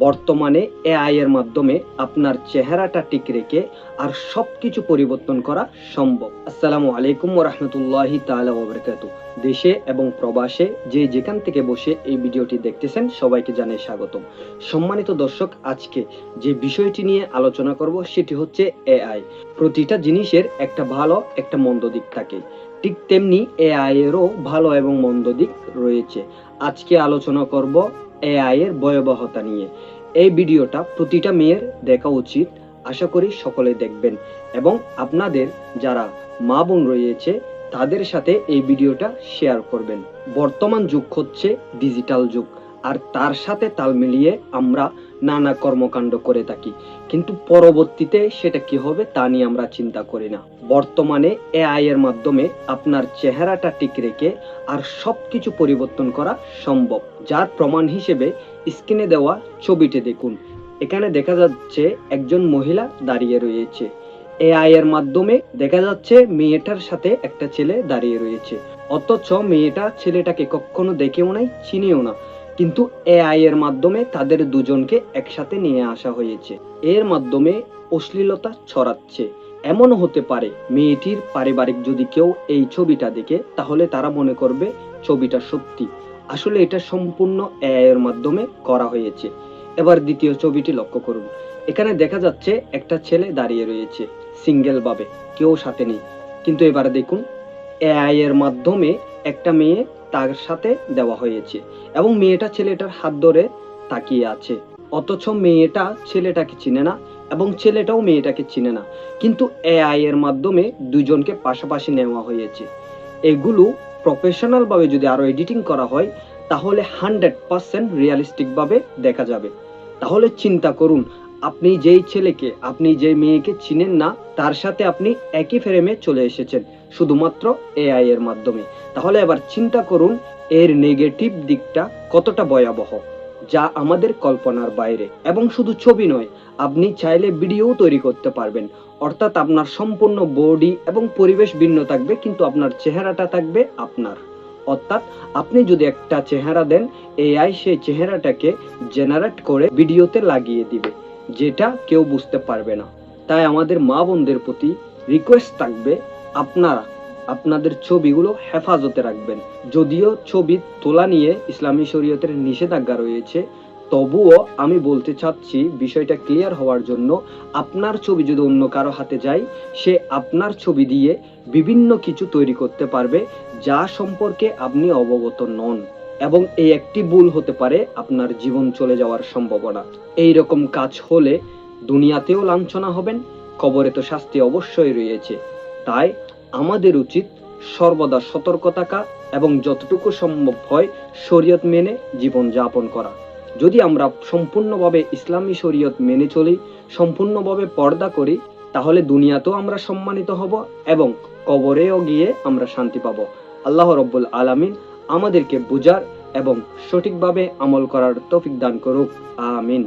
বর্তমানে এআই এর মাধ্যমে আপনার চেহারাটা ঠিক রেখে আর সবকিছু পরিবর্তন করা সম্ভব। আসসালামু আলাইকুম রহমতুল্লাহি বারাকাতুহু দেশে এবং প্রবাসে যে যেখান থেকে বসে এই ভিডিওটি দেখতেছেন, সবাইকে জানাই স্বাগতম। সম্মানিত দর্শক, আজকে যে বিষয়টি নিয়ে আলোচনা করব সেটি হচ্ছে এআই প্রতিটা জিনিসের একটা ভালো, একটা মন্দ দিক থাকে। ঠিক তেমনি এআই এরও ভালো এবং মন্দ দিক রয়েছে। আজকে আলোচনা করব এআই এর ভয়াবহতা নিয়ে। এই ভিডিওটা প্রতিটা মেয়ের দেখা উচিত, আশা করি সকলে দেখবেন। এবং আপনাদের যারা মা বোন রয়েছে, তাদের সাথে এই ভিডিওটা শেয়ার করবেন। বর্তমান যুগ হচ্ছে ডিজিটাল যুগ, আর তার সাথে তাল মিলিয়ে আমরা নানা কর্মকাণ্ড করে থাকি। কিন্তু পরবর্তীতে সেটা কি হবে তা নিয়ে আমরা চিন্তা করি না। বর্তমানে এআই এর মাধ্যমে আপনার চেহারাটা ঠিক রেখে আর সবকিছু পরিবর্তন করা সম্ভব। যার প্রমাণ হিসেবে স্ক্রিনে দেওয়া ছবিটি দেখুন। এখানে দেখা যাচ্ছে একজন মহিলা দাঁড়িয়ে রয়েছে। এআই এর মাধ্যমে দেখা যাচ্ছে মেয়েটার সাথে একটা ছেলে দাঁড়িয়ে রয়েছে। অথচ মেয়েটা ছেলেটাকে কখনো দেখেও নাই, চিনেও না। কিন্তু এআই এর মাধ্যমে তাদের দুজনকে একসাথে নিয়ে আসা হয়েছে। এর মাধ্যমে অশ্লীলতা ছড়াচ্ছে। এমনও হতে পারে, মেয়েটির পারিবারিক যদি কেউ এই ছবিটা দেখে, তাহলে তারা মনে করবে ছবিটা সত্যি। আসলে এটা সম্পূর্ণ এআই এর মাধ্যমে করা হয়েছে। এবার দ্বিতীয় ছবিটি লক্ষ্য করুন। এখানে দেখা যাচ্ছে একটা ছেলে দাঁড়িয়ে রয়েছে, সিঙ্গেল ভাবে, কেউ সাথে নেই। কিন্তু এবারে দেখুন এআই এর মাধ্যমে একটা মেয়ে তার সাথে দেওয়া হয়েছে এবং মেয়েটা ছেলেটার হাত ধরে তাকিয়ে আছে। অথচ মেয়েটা ছেলেটাকে চিনে না এবং ছেলেটাও মেয়েটাকে চিনে না। কিন্তু এআই এর মাধ্যমে দুজনকে পাশাপাশি নেওয়া হয়েছে। এগুলো প্রফেশনাল ভাবে যদি আরও এডিটিং করা হয়, তাহলে হান্ড্রেড পার্সেন্ট রিয়ালিস্টিক ভাবে দেখা যাবে। তাহলে চিন্তা করুন আপনি যেই ছেলেকে, আপনি যে মেয়েকে চিনেন না, তার সাথে আপনি একই ফ্রেমে চলে এসেছেন, শুধুমাত্র এআই এর মাধ্যমে। তাহলে এবার চিন্তা করুন, এর নেগেটিভ দিকটা কতটা ভয়াবহ, যা আমাদের কল্পনার বাইরে। এবং শুধু ছবি নয়, আপনি চাইলে ভিডিও তৈরি করতে পারবেন। অর্থাৎ আপনার সম্পূর্ণ বডি এবং পরিবেশ ভিন্ন থাকবে, কিন্তু আপনার চেহারাটা থাকবে আপনার। অর্থাৎ আপনি যদি একটা চেহারা দেন এআই সেই চেহারাটাকে জেনারেট করে ভিডিওতে লাগিয়ে দিবে। যেটা কেউ বুঝতে পারবে না। তাই আমাদের মা বোনদের প্রতি রিকোয়েস্ট থাকবে আপনারা আপনাদের ছবিগুলো হেফাজতে রাখবেন। যদিও ছবি তোলা নিয়ে ইসলামী শরীয়তের নিষেধাজ্ঞা রয়েছে, তবুও আমি বলতে চাচ্ছি বিষয়টা ক্লিয়ার হওয়ার জন্য, আপনার ছবি যদি অন্য কারও হাতে যায়, সে আপনার ছবি দিয়ে বিভিন্ন কিছু তৈরি করতে পারবে, যা সম্পর্কে আপনি অবগত নন। এবং এই একটি ভুল হতে পারে আপনার জীবন চলে যাওয়ার সম্ভাবনা। এই রকম কাজ হলে দুনিয়াতেও লাঞ্ছনা হবেন, কবরে তো শাস্তি অবশ্যই রয়েছে। তাই আমাদের উচিত সর্বদা সতর্ক থাকা এবং যতটুকু সম্ভব হয় শরীয়ত মেনে জীবন যাপন করা। যদি আমরা সম্পূর্ণভাবে ইসলামী শরীয়ত মেনে চলি, সম্পূর্ণভাবে পর্দা করি, তাহলে দুনিয়াতেও আমরা সম্মানিত হব এবং কবরেও গিয়ে আমরা শান্তি পাব। আল্লাহ রব্বুল আলামিন আমাদেরকে বুঝার এবং সঠিকভাবে আমল করার তৌফিক দান করুক। আমিন।